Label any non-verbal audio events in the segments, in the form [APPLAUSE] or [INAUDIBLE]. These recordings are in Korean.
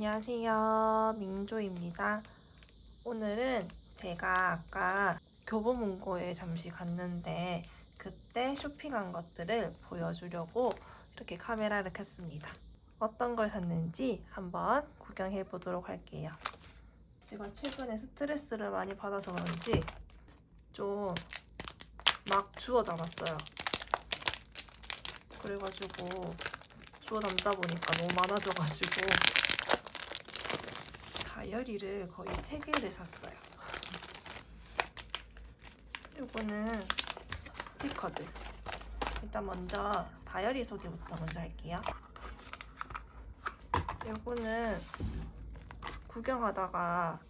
안녕하세요. 민조입니다. 오늘은 제가 아까 교보문고에 잠시 갔는데 그때 쇼핑한 것들을 보여주려고 이렇게 카메라를 켰습니다. 어떤 걸 샀는지 한번 구경해 보도록 할게요. 제가 최근에 스트레스를 많이 받아서 그런지 좀 막 주워 담았어요. 그래가지고 주워 담다 보니까 너무 많아져가지고 다이어리를 거의 3개를 샀어요. 요거는 스티커들. 일단 먼저 다이어리 소개부터 먼저 할게요. 요거는 구경하다가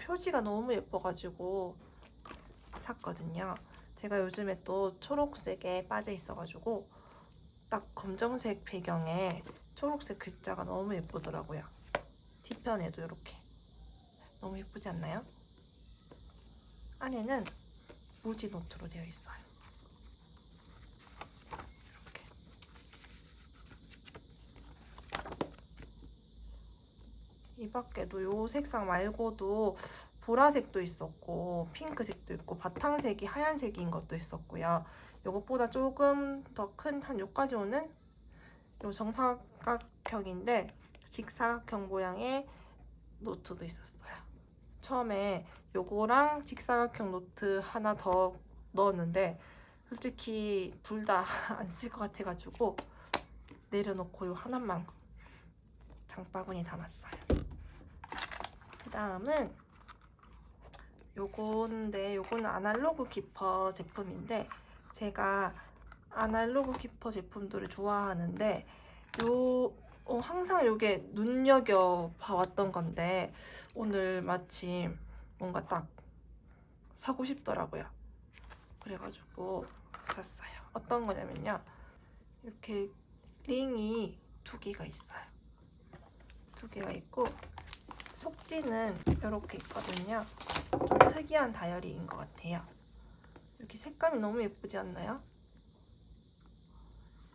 표지가 너무 예뻐가지고 샀거든요. 제가 요즘에 또 초록색에 빠져 있어가지고 딱 검정색 배경에 초록색 글자가 너무 예쁘더라고요. 뒤편에도 이렇게 너무 예쁘지 않나요? 안에는 무지 노트로 되어 있어요. 이렇게 이 밖에도 요 색상 말고도 보라색도 있었고 핑크색도 있고 바탕색이 하얀색인 것도 있었고요. 요것보다 조금 더 큰 한 요까지 오는 요 정사각형인데 직사각형 모양의 노트도 있었어요. 처음에 요거랑 직사각형 노트 하나 더 넣었는데 솔직히 둘 다 [LAUGHS] 안 쓸 것 같아가지고 내려놓고 요 하나만 장바구니 담았어요. 그 다음은 요건데 요거는 아날로그 키퍼 제품인데 제가 아날로그 키퍼 제품들을 좋아하는데 요 어, 항상 요게 눈여겨 봐왔던 건데 오늘 마침 뭔가 딱 사고 싶더라고요. 그래가지고 샀어요. 어떤 거냐면요. 이렇게 링이 두 개가 있어요. 두 개가 있고 속지는 이렇게 있거든요. 좀 특이한 다이어리인 것 같아요. 여기 색감이 너무 예쁘지 않나요?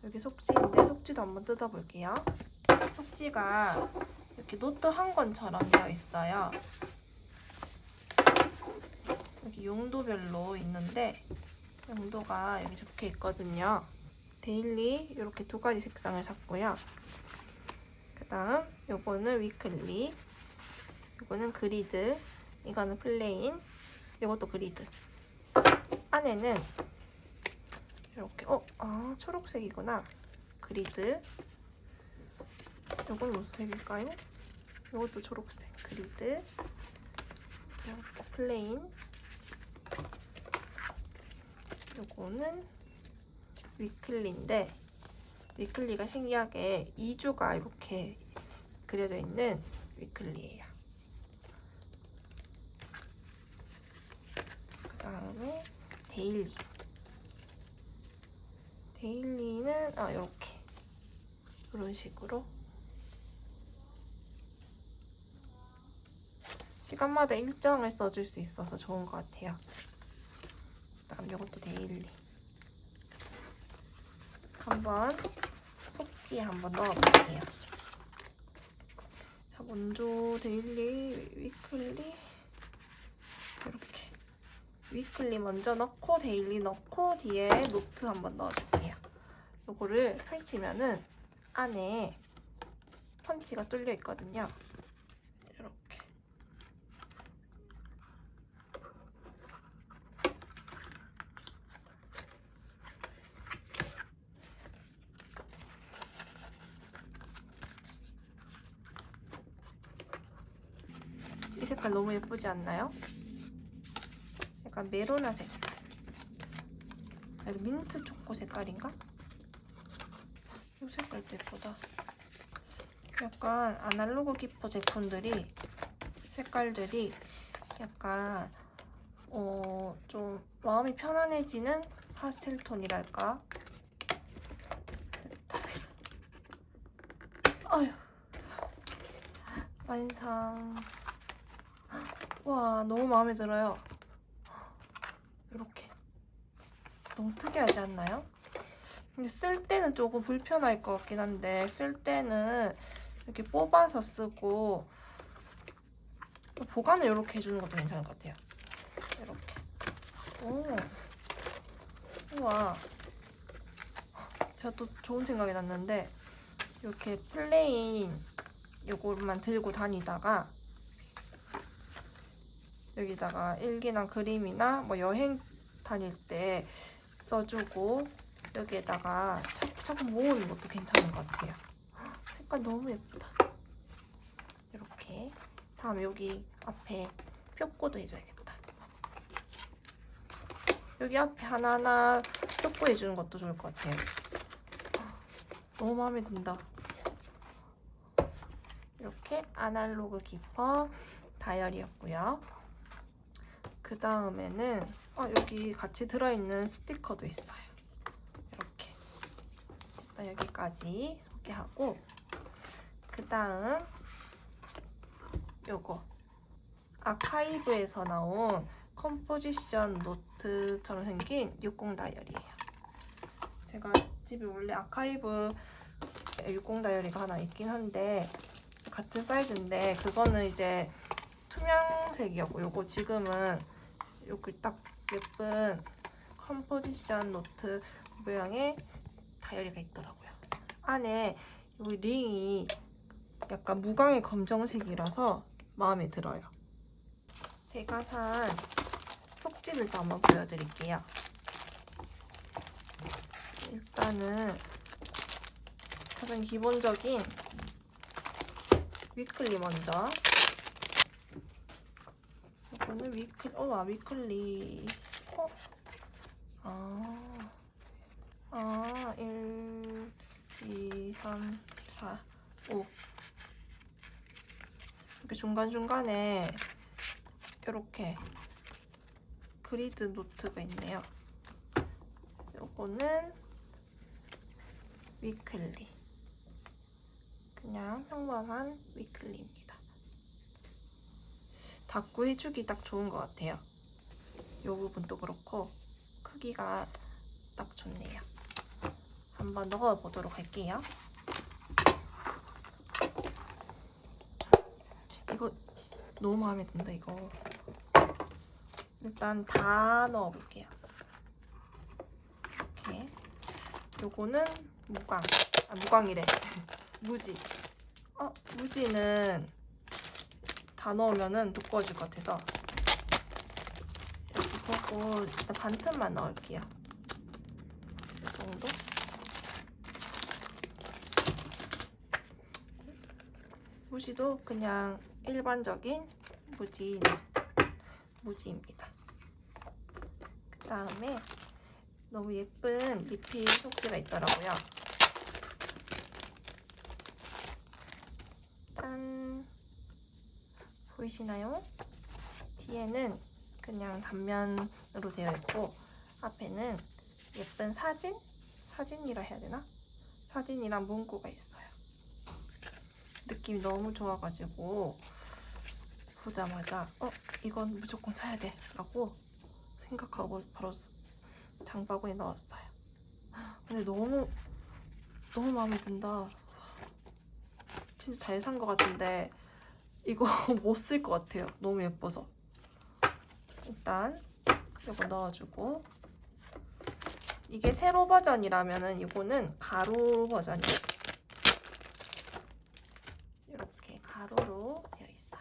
여기 속지인데 속지도 한번 뜯어볼게요. 속지가 이렇게 노트 한 권처럼 되어 있어요. 여기 용도별로 있는데 용도가 여기 적혀 있거든요. 데일리 이렇게 두 가지 색상을 샀고요. 그 다음 요거는 위클리 이거는 그리드, 이거는 플레인, 이것도 그리드. 안에는 이렇게 어, 아 초록색이구나. 그리드. 이건 무슨 색일까요? 이것도 초록색. 그리드. 이렇게 플레인. 요거는 위클리인데 위클리가 신기하게 2주가 이렇게 그려져 있는 위클리예요. 그 다음에 데일리. 데일리는 아 이렇게 이런 식으로 시간마다 일정을 써줄 수 있어서 좋은 것 같아요. 그다음 이것도 데일리. 한번 속지에 한번 넣어볼게요. 자 먼저 데일리, 위클리 이렇게. 위클리 먼저 넣고 데일리 넣고 뒤에 노트 한번 넣어줄게요. 요거를 펼치면은 안에 펀치가 뚫려 있거든요. 이렇게. 이 색깔 너무 예쁘지 않나요? 약간 메로나 색깔. 아, 민트 초코 색깔인가? 이 색깔도 예쁘다. 약간 아날로그 기퍼 제품들이 색깔들이 약간 어 좀 마음이 편안해지는 파스텔 톤이랄까. 완성. 와 너무 마음에 들어요. 이렇게 너무 특이하지 않나요? 근데 쓸 때는 조금 불편할 것 같긴 한데 쓸 때는 이렇게 뽑아서 쓰고 보관을 이렇게 해주는 것도 괜찮을 것 같아요. 이렇게. 오. 우와. 제가 또 좋은 생각이 났는데 이렇게 플레인 요거만 들고 다니다가 여기다가 일기나 그림이나 뭐 여행 다닐 때 써주고 여기에다가 차곡차곡 모으는 것도 괜찮은 것 같아요. 색깔 너무 예쁘다. 이렇게 다음 여기 앞에 뼈꼬도 해줘야겠다. 여기 앞에 하나하나 뼈꼬 해주는 것도 좋을 것 같아요. 너무 마음에 든다. 이렇게 아날로그 기퍼 다이어리였고요. 그 다음에는 어, 여기 같이 들어있는 스티커도 있어요. 이렇게 일단 여기까지 소개하고 그 다음 요거 아카이브에서 나온 컴포지션 노트처럼 생긴 60 다이어리예요. 제가 집에 원래 아카이브 60 다이어리가 하나 있긴 한데 같은 사이즈인데 그거는 이제 투명색이었고 요거 지금은 요거 딱 예쁜 컴포지션 노트 모양의 다이어리가 있더라고요. 안에 이 링이 약간 무광의 검정색이라서 마음에 들어요. 제가 산 속지를 좀 한번 보여드릴게요. 일단은 가장 기본적인 위클리 먼저. 이거는 위클, 어, 아, 위클리. 어? 아, 아, 1, 2, 3, 4, 5. 이렇게 중간중간에 이렇게 그리드 노트가 있네요. 요거는 위클리. 그냥 평범한 위클리입니다. 닫고 해주기 딱 좋은 것 같아요. 이 부분도 그렇고 크기가 딱 좋네요. 한번 넣어보도록 할게요. 이거 너무 마음에 든다 이거. 일단 다 넣어볼게요. 이렇게. 요거는 무광. 아 무광이래. [LAUGHS] 무지. 어, 무지는 다 넣으면은 두꺼워질 것 같아서 이렇게 보고 일단 반 틈만 넣을게요. 이 정도? 무지도 그냥 일반적인 무지 무지입니다. 그 다음에 너무 예쁜 리필 속지가 있더라고요. 짠 보이시나요? 뒤에는 그냥 단면으로 되어 있고 앞에는 예쁜 사진? 사진이라 해야 되나? 사진이랑 문구가 있어요. 느낌이 너무 좋아가지고 보자마자 어 이건 무조건 사야 돼 라고 생각하고 바로 장바구니에 넣었어요. 근데 너무 너무 마음에 든다. 진짜 잘 산 것 같은데 이거 [LAUGHS] 못 쓸 것 같아요. 너무 예뻐서. 일단 이거 넣어주고 이게 세로 버전이라면은 이거는 가로 버전이에요. 이렇게 가로로 되어 있어요.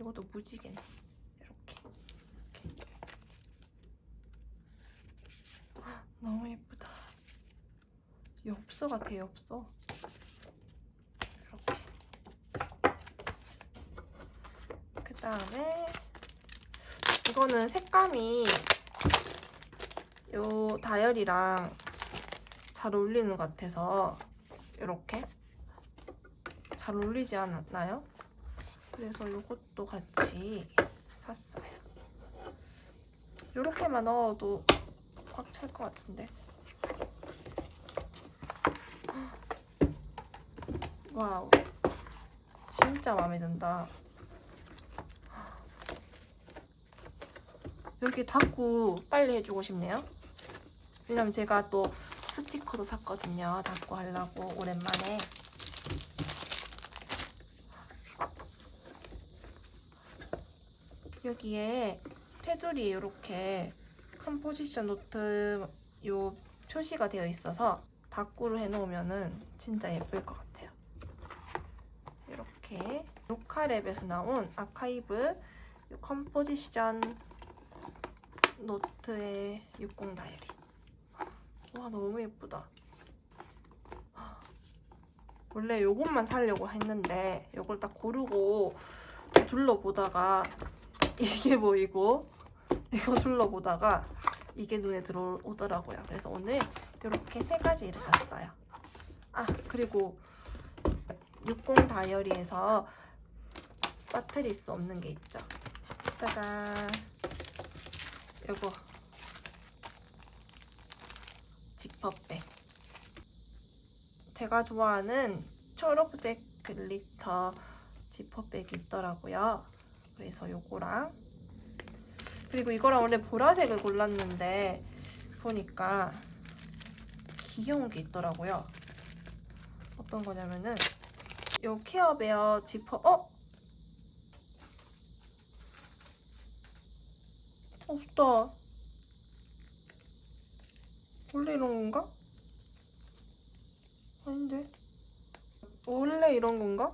이것도 무지개네. 이렇게. 이렇게. 헉, [GASPS] 너무 예쁘다. 엽서 같아 엽서. 이렇게. 그 다음에 이거는 색감이 요 다이어리랑 잘 어울리는 것 같아서 이렇게 잘 어울리지 않았나요? 그래서 이것도 같이 샀어요. 이렇게만 넣어도 꽉 찰 것 같은데. 와우. 진짜 마음에 든다. 이렇게 닦고 빨리 해주고 싶네요. 왜냐면 제가 또 스티커도 샀거든요. 닦고 하려고 오랜만에. 여기에 테두리 이렇게 컴포지션 노트 요 표시가 되어 있어서 닦구를 해놓으면 진짜 예쁠 것 같아요. 이렇게 로카랩에서 나온 아카이브 컴포지션 노트의 60 다이어리. 와 너무 예쁘다. 원래 요것만 사려고 했는데 요걸 딱 고르고 둘러보다가 이게 보이고 이거 둘러보다가 이게 눈에 들어오더라고요. 그래서 오늘 이렇게 세 가지를 샀어요. 아 그리고 60 다이어리에서 빠뜨릴 수 없는 게 있죠. 짜잔. 요거 지퍼백. 제가 좋아하는 초록색 글리터 지퍼백이 있더라고요. 그래서 요거랑 그리고 이거랑 원래 보라색을 골랐는데 보니까 귀여운 게 있더라고요. 어떤 거냐면은 요 케어베어 지퍼 어? 없다. 원래 이런 건가? 아닌데. 원래 이런 건가?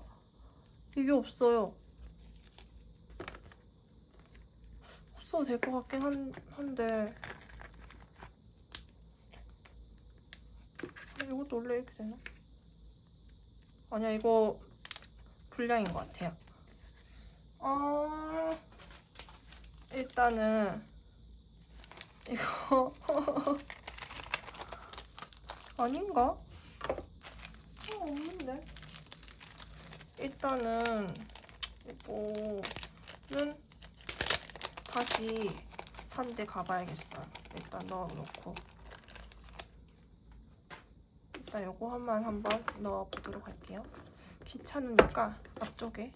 이게 없어요. 없어도 될 것 같긴 한, 한데. 아, 이것도 원래 이렇게 되나? 아니야, 이거 불량인 것 같아요. 아, 일단은, 이거, [LAUGHS] 아닌가? 어, 없는데. 일단은 이거는 다시 산데 가봐야겠어요. 일단 넣어놓고 일단 요거 한번 한번 넣어보도록 할게요. 귀찮으니까 앞쪽에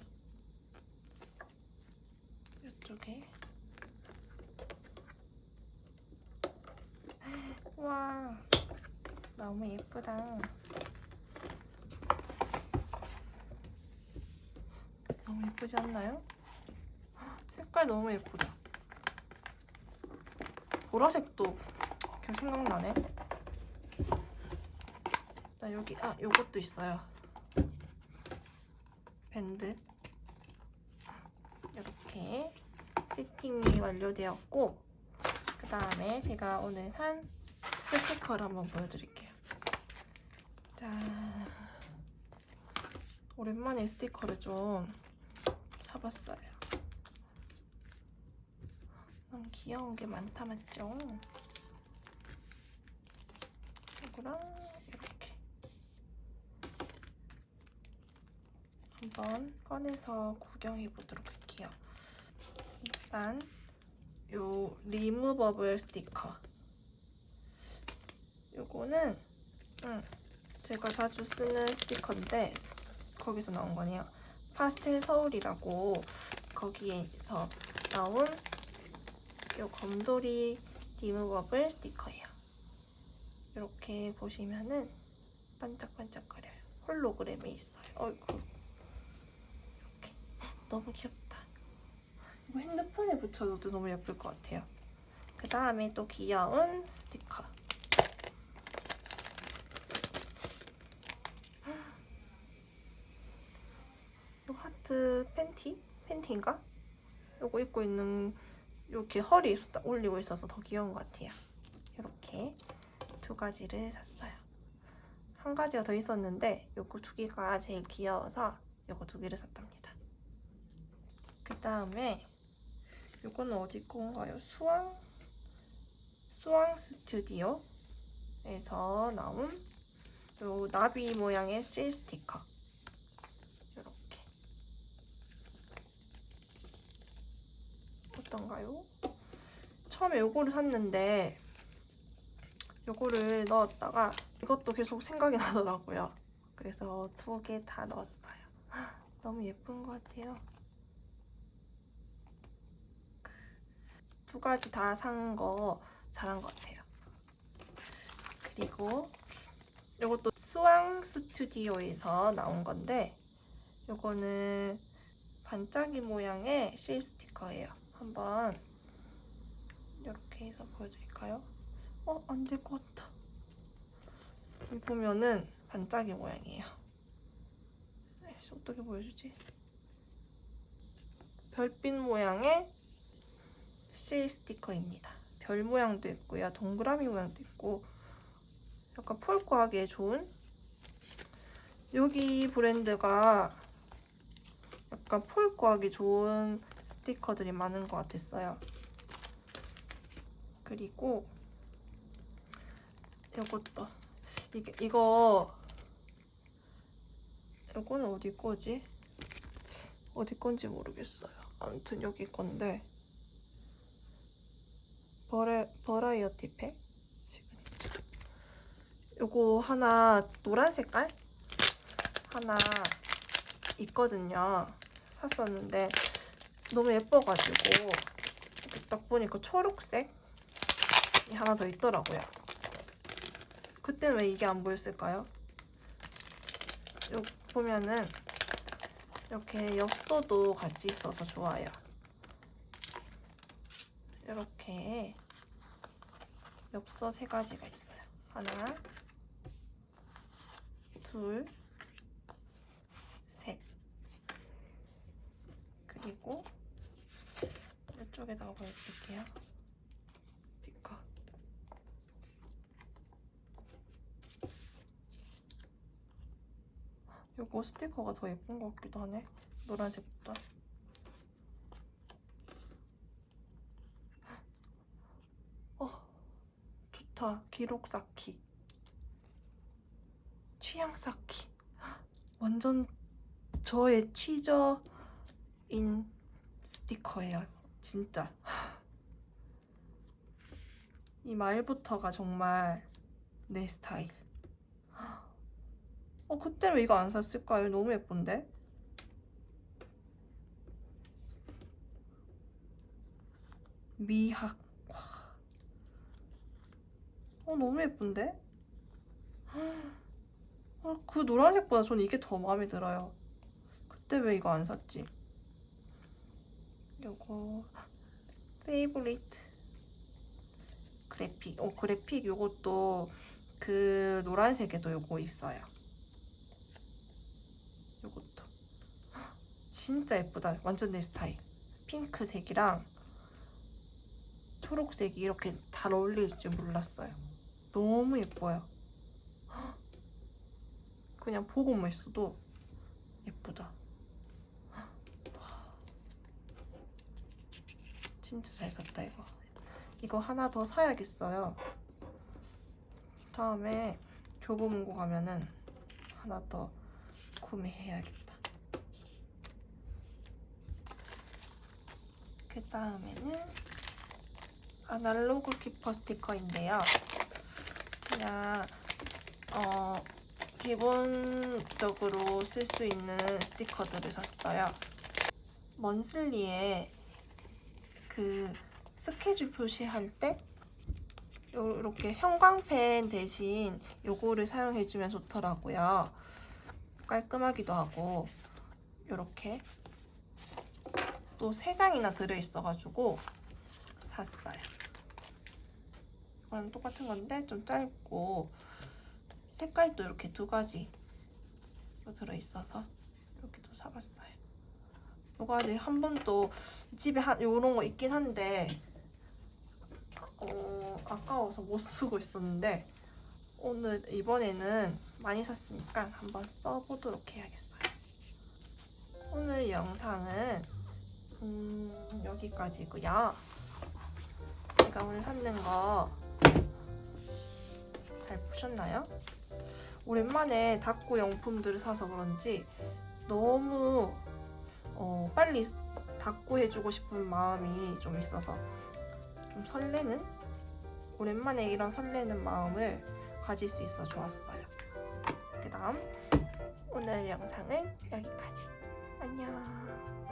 와 너무 예쁘다. 너무 예쁘지 않나요? 색깔 너무 예쁘다. 보라색도 계속 생각나네. 나 여기 아 요것도 있어요. 밴드 이렇게 세팅이 완료되었고 그 다음에 제가 오늘 산 스티커를 한번 보여드릴게요. 짠. 오랜만에 스티커를 좀 사봤어요. 너무 귀여운 게 많다 맞죠? 이거랑 이렇게 한번 꺼내서 구경해 보도록 할게요. 일단 요 리무버블 스티커 요거는 음, 제가 자주 쓰는 스티커인데 거기서 나온 거네요. 파스텔 서울이라고 거기에서 나온 요 검돌이 리무버블 스티커예요. 이렇게 보시면은 반짝반짝거려요. 홀로그램이 있어요. 어이구. 이렇게 너무 귀엽다. 이거 핸드폰에 붙여줘도 너무 예쁠 것 같아요. 그 다음에 또 귀여운 스티커. 요 하트 팬티? 팬티인가? 요거 입고 있는 이렇게 허리 올리고 있어서 더 귀여운 것 같아요. 이렇게 두 가지를 샀어요. 한 가지가 더 있었는데 요거 두 개가 제일 귀여워서 요거 두 개를 샀답니다. 그 다음에 요거는 어디 건가요? 수왕 수왕 스튜디오에서 나온 요 나비 모양의 실 스티커 이렇게 어떤가요? 처음에 요거를 샀는데 요거를 넣었다가 이것도 계속 생각이 [LAUGHS] 나더라고요. 그래서 두 개 다 넣었어요. [LAUGHS] 너무 예쁜 것 같아요. 두 가지 다 산 거 잘한 것 같아요. 그리고 요것도 수왕 스튜디오에서 나온 건데 요거는 반짝이 모양의 실 스티커예요. 한번 이렇게 해서 보여드릴까요? 어, 안 될 것 같다. 여기 보면은 반짝이 모양이에요. 아이씨, 어떻게 보여주지? 별빛 모양의 실 스티커입니다. 별 모양도 있고요. 동그라미 모양도 있고 약간 폴크하기에 좋은 여기 브랜드가 약간 폴크하기 좋은 스티커들이 많은 것 같았어요. 그리고 이것도 이게 이거 이거는 어디 거지? 어디 건지 모르겠어요. 아무튼 여기 건데 버라, 버라이어티 팩 시그니처 요거 하나 노란 색깔 하나 있거든요. 샀었는데 너무 예뻐가지고 딱 보니까 초록색이 하나 더 있더라고요. 그때는 왜 이게 안 보였을까요? 요 보면은 이렇게 엽서도 같이 있어서 좋아요. 이렇게 엽서 세 가지가 있어요. 하나, 둘, 셋. 그리고 이쪽에다가 보여드릴게요. 스티커. 요거 스티커가 더 예쁜 것 같기도 하네. 노란색보다. 어, 좋다. 기록 쌓기. 취향 쌓기. 완전 저의 취저인 스티커예요. 진짜. 이 말부터가 정말 내 스타일. 어, 그때 왜 이거 안 샀을까요? 너무 예쁜데? 미학. 와. 어, 너무 예쁜데? 어, 그 노란색보다 저는 이게 더 마음에 들어요. 그때 왜 이거 안 샀지? 요거 페이보리트 그래픽. 어, 그래픽 요것도 그 노란색에도 요거 있어요. 요것도 진짜 예쁘다. 완전 내 스타일. 핑크색이랑 초록색이 이렇게 잘 어울릴 줄 몰랐어요. 너무 예뻐요. 그냥 보고만 있어도 예쁘다. 진짜 잘 샀다 이거. 이거 하나 더 사야겠어요. 다음에 교보문고 가면은 하나 더 구매해야겠다. 그 다음에는 아날로그 키퍼 스티커인데요. 그냥 어 기본적으로 쓸 수 있는 스티커들을 샀어요. 먼슬리에 그 스케줄 표시할 때 이렇게 형광펜 대신 요거를 사용해주면 좋더라고요. 깔끔하기도 하고 이렇게 또세 장이나 들어있어가지고 샀어요. 이거랑 똑같은 건데 좀 짧고 색깔도 이렇게 두 가지 들어있어서 이렇게 또 사봤어요. 이거 아직 한 번도 집에 한 요런 거 있긴 한데 어, 아까워서 못 쓰고 있었는데 오늘 이번에는 많이 샀으니까 한번 써보도록 해야겠어요. 오늘 영상은 음, 여기까지고요. 제가 오늘 샀는 거 잘 보셨나요? 오랜만에 닦고 용품들을 사서 그런지 너무 어, 빨리 닦고 해주고 싶은 마음이 좀 있어서 좀 설레는 오랜만에 이런 설레는 마음을 가질 수 있어 좋았어요. 그럼 오늘 영상은 여기까지. 안녕.